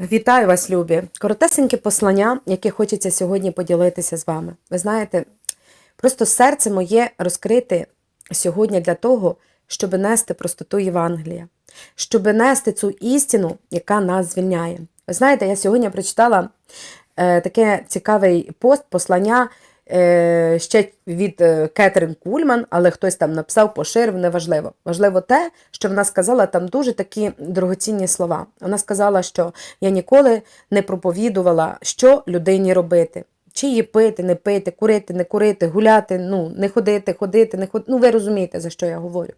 Вітаю вас, любі! Коротесеньке послання, яке хочеться сьогодні поділитися з вами. Ви знаєте, просто серце моє розкрите сьогодні для того, щоб нести простоту Євангелія, щоб нести цю істину, яка нас звільняє. Ви знаєте, я сьогодні прочитала е, таке цікавий пост, послання е, ще від е, Кетрин Кульман, але хтось там написав, поширив, неважливо. Важливо те, що вона сказала там дуже такі дорогоцінні слова. Вона сказала, що я ніколи не проповідувала, що людині робити. Чи її пити, не пити, курити, не курити, гуляти, ну, не ходити, ходити, не ходити. Ну, ви розумієте, за що я говорю.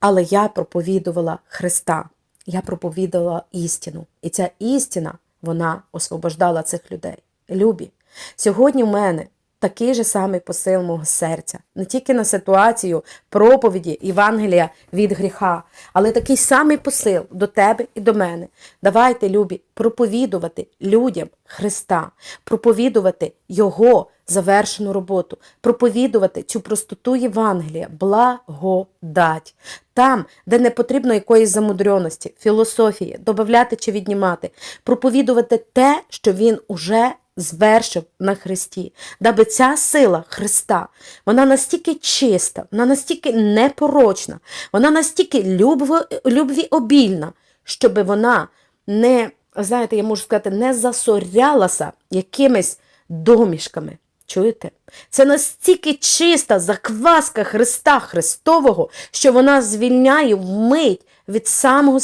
Але я проповідувала Христа, я проповідувала істину. І ця істина, вона освобождала цих людей. Любі, сьогодні в мене такий же самий посил мого серця, не тільки на ситуацію проповіді Євангелія від гріха, але такий самий посил до тебе і до мене. Давайте, любі, проповідувати людям Христа, проповідувати Його завершену роботу, проповідувати цю простоту Євангелія, благодать. Там, де не потрібно якоїсь замудрьоності, філософії, додати чи віднімати, проповідувати те, що він уже звершив на Христі, даби ця сила Христа, вона настільки чиста, вона настільки непорочна, вона настільки любво- любвіобільна, щоб вона не, знаєте, я можу сказати, не засорялася якимись домішками. Чуєте? Це настільки чиста закваска Христа Христового, що вона звільняє вмить від самого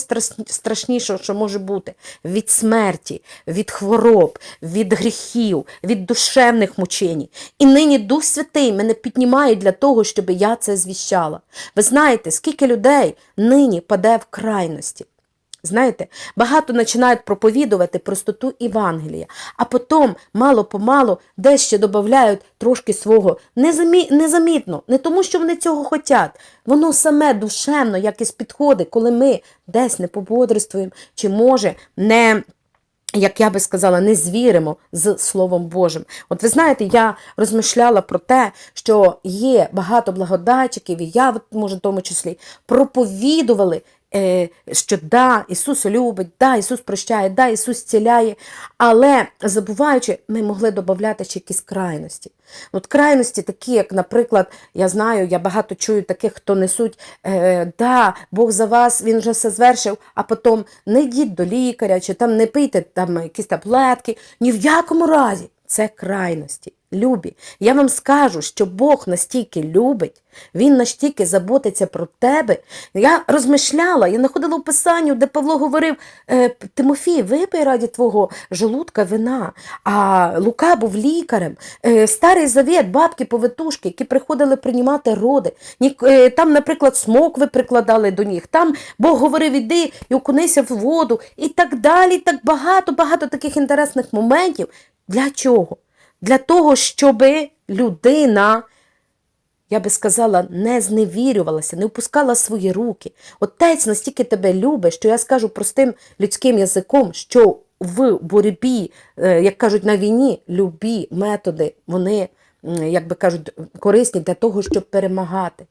страшнішого, що може бути: від смерті, від хвороб, від гріхів, від душевних мучень. І нині Дух Святий мене піднімає для того, щоб я це звіщала. Ви знаєте, скільки людей нині паде в крайності. Знаєте, багато починають проповідувати простоту Євангелія, а потім мало-помалу дещо додають трошки свого незамі... незамітно, не тому, що вони цього хочуть. Воно саме душевно якось підходить, коли ми десь не пободрствуємо, чи може не. Як я би сказала, не звіримо з Словом Божим. От ви знаєте, я розмишляла про те, що є багато благодатчиків, і я, може, в тому числі, проповідували, що да, Ісус любить, да, Ісус прощає, да, Ісус зціляє, але забуваючи, ми могли додати ще якісь крайності. От крайності такі, як, наприклад, я знаю, я багато чую таких, хто несуть, е, да, Бог за вас, Він вже все звершив, а потім не йдіть до лікаря, чи там не пийте там якісь таблетки. Ні в якому разі. Це крайності. Любі. Я вам скажу, що Бог настільки любить, Він настільки заботиться про тебе. Я розмишляла, я знаходила в Писанню, де Павло говорив: е, Тимофій, випий раді твого желудка вина. А Лука був лікарем. Е, Старий завіт, бабки, повитушки, які приходили приймати роди. Е, Там, наприклад, смокви прикладали до ніг. Там Бог говорив, іди і окунися в воду, і так далі. Так багато, багато таких інтересних моментів. Для чого? Для того, щоб людина, я би сказала, не зневірювалася, не опускала свої руки. Отець настільки тебе любить, що я скажу простим людським язиком, що в боротьбі, е, як кажуть, на війні, любі методи, вони, як би кажуть, корисні для того, щоб перемагати.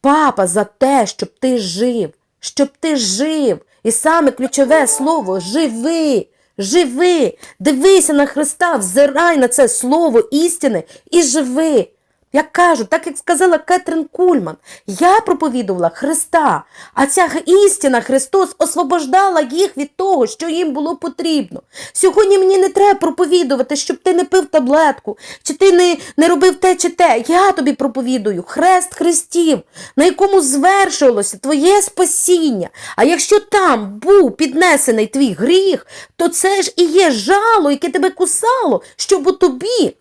Папа за те, щоб ти жив, щоб ти жив. І саме ключове слово живи. Живи, дивися на Христа, взирай на це слово істини і живи. Як кажу, так як сказала Кетрин Кульман, я проповідувала Христа, а ця істина Христос освобождала їх від того, що їм було потрібно. Сьогодні мені не треба проповідувати, щоб ти не пив таблетку, чи ти не, не робив те чи те. Я тобі проповідую хрест Христів, на якому звершилося твоє спасіння. А якщо там був піднесений твій гріх, то це ж і є жало, яке тебе кусало, щоб у тобі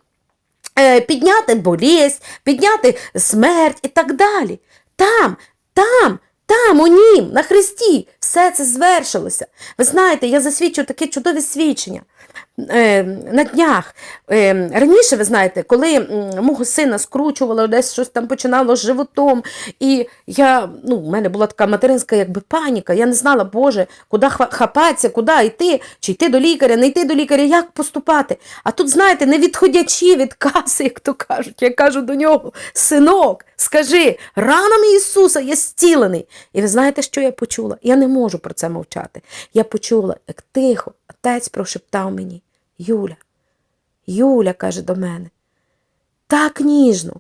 підняти болість, підняти смерть і так далі. Там, там, там, у нім, на Христі, все це звершилося. Ви знаєте, я засвідчу таке чудове свідчення. Е, на днях. Е, раніше, ви знаєте, коли мого сина скручувало, десь щось там починало з животом, і я, ну, в мене була така материнська якби паніка, я не знала, Боже, куди хапатися, куди йти, чи йти до лікаря, не йти до лікаря, як поступати. А тут, знаєте, не відходячи від каси, як то кажуть, я кажу до нього, синок, скажи, ранами Ісуса я зцілений. І ви знаєте, що я почула? Я не можу про це мовчати. Я почула, як тихо, отець прошептав мені, Юля, Юля каже до мене, так ніжно,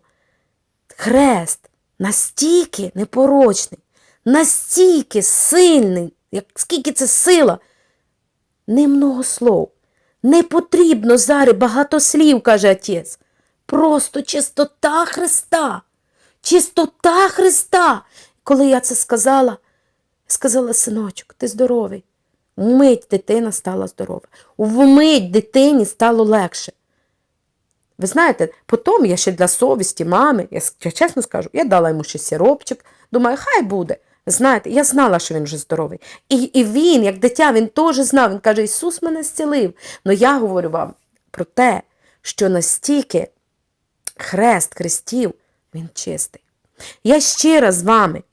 хрест настільки непорочний, настільки сильний, як скільки це сила, не много слов. Не потрібно зараз багато слів, каже отець. Просто чистота Христа. Чистота Христа. Коли я це сказала, сказала, синочок, ти здоровий. Вмить дитина стала здорова. Вмить дитині стало легше. Ви знаєте, потім я ще для совісті мами, я чесно скажу, я дала йому ще сиропчик, думаю, хай буде. Знаєте, я знала, що він вже здоровий. І, і він, як дитя, він теж знав. Він каже, Ісус мене зцілив. Но я говорю вам про те, що настільки хрест хрестів, він чистий. Я щира з вами.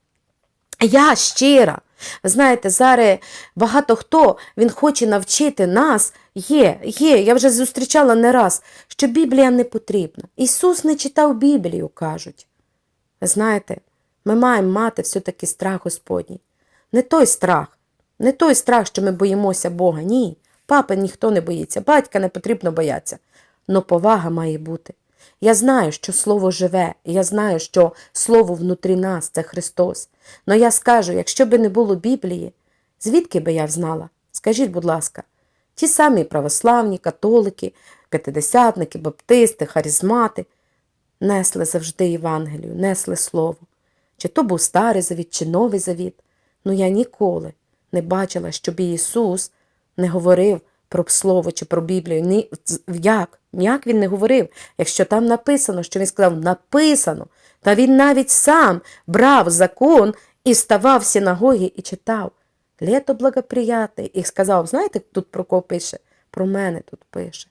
Я щира. Знаєте, зараз багато хто він хоче навчити нас. Є, є, я вже зустрічала не раз, що Біблія не потрібна. Ісус не читав Біблію, кажуть. Знаєте, ми маємо мати все-таки страх Господній. Не той страх, не той страх, що ми боїмося Бога. Ні. Папи ніхто не боїться, батька не потрібно боятися. Но повага має бути. Я знаю, що Слово живе, я знаю, що Слово внутрі нас це Христос. Но я скажу, якщо би не було Біблії, звідки би я знала? Скажіть, будь ласка, ті самі православні, католики, п'ятидесятники, баптисти, харизмати несли завжди Євангелію, несли Слово. Чи то був старий завіт, чи новий завіт. Ну я ніколи не бачила, щоб Ісус не говорив про Слово чи про Біблію. Ні, як? Ніяк він не говорив. Якщо там написано, що він сказав, написано, та він навіть сам брав закон і ставав в синагогі і читав. Лето благоприятне. І сказав, знаєте, тут про кого пише? Про мене тут пише.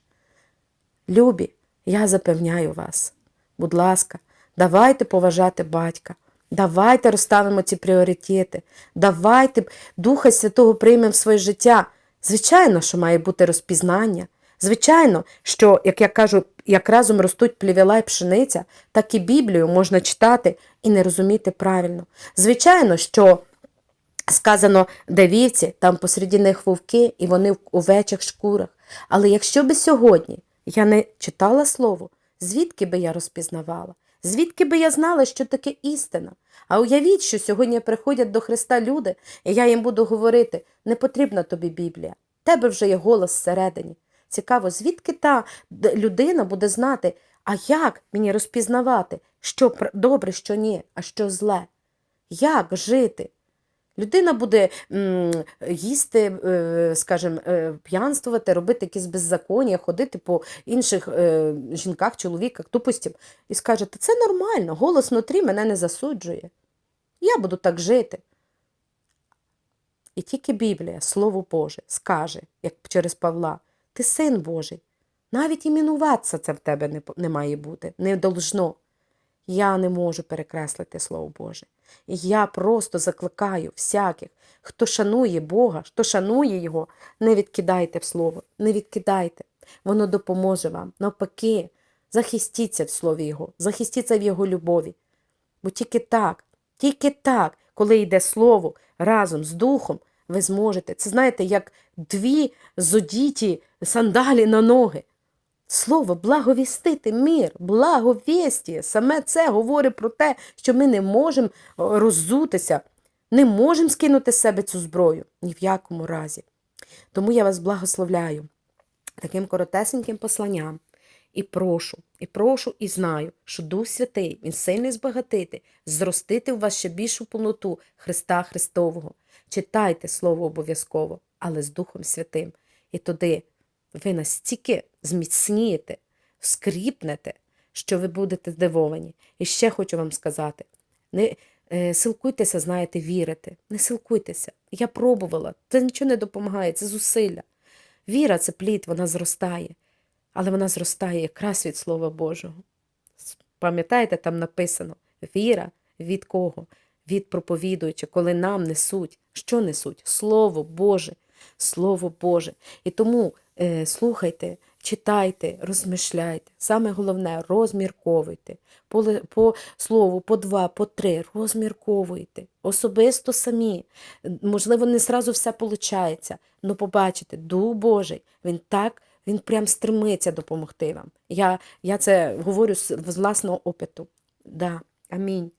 Любі, я запевняю вас, будь ласка, давайте поважати батька, давайте розставимо ці пріоритети, давайте Духа Святого приймемо в своє життя. Звичайно, що має бути розпізнання. Звичайно, що, як я кажу, як разом ростуть плівела і пшениця, так і Біблію можна читати і не розуміти правильно. Звичайно, що сказано, де вівці, там посереді них вовки, і вони в овечих шкурах. Але якщо би сьогодні я не читала слово, звідки би я розпізнавала? Звідки би я знала, що таке істина? А уявіть, що сьогодні приходять до Христа люди, і я їм буду говорити: не потрібна тобі Біблія, тебе вже є голос всередині. Цікаво, звідки та людина буде знати, а як мені розпізнавати, що добре, що ні, а що зле? Як жити? Людина буде їсти, е, скажімо, е, п'янствувати, робити якісь беззаконня, ходити по інших е, жінках, чоловіках, тупостів, і скаже, це нормально, голос внутрі мене не засуджує. Я буду так жити. І тільки Біблія, Слово Боже, скаже, як через Павла, ти син Божий. Навіть іменуватися це в тебе не, не має бути, не должно. Я не можу перекреслити Слово Боже. І я просто закликаю всяких, хто шанує Бога, хто шанує Його, не відкидайте в Слово, не відкидайте. Воно допоможе вам. Навпаки, захистіться в Слові Його, захистіться в Його любові. Бо тільки так, тільки так, коли йде Слово разом з Духом, ви зможете. Це знаєте, як дві зодіті сандалі на ноги. Слово благовістити мир, благовістіє. Саме це говорить про те, що ми не можемо о, роззутися, не можемо скинути з себе цю зброю ні в якому разі. Тому я вас благословляю таким коротесеньким посланням. І прошу, і прошу, і знаю, що Дух Святий, Він сильний збагатити, зростити в вас ще більшу повноту Христа Христового. Читайте Слово обов'язково, але з Духом Святим. І туди ви настільки зміцнієте, скріпнете, що ви будете здивовані. І ще хочу вам сказати: не е, силкуйтеся, знаєте, вірити. Не силкуйтеся. Я пробувала, це нічого не допомагає, це зусилля. Віра це плід, вона зростає, але вона зростає якраз від Слова Божого. Пам'ятаєте, там написано: віра від кого? Від проповідуюча, коли нам несуть. Що несуть? Слово Боже, Слово Боже. І тому е, слухайте, читайте, розмишляйте. Саме головне розмірковуйте. По, по слову, по два, по три, розмірковуйте. Особисто самі. Можливо, не зразу все виходить, але побачите, Дух Божий, він так, він прям стремиться допомогти вам. Я, я це говорю з власного опиту. Да. Амінь.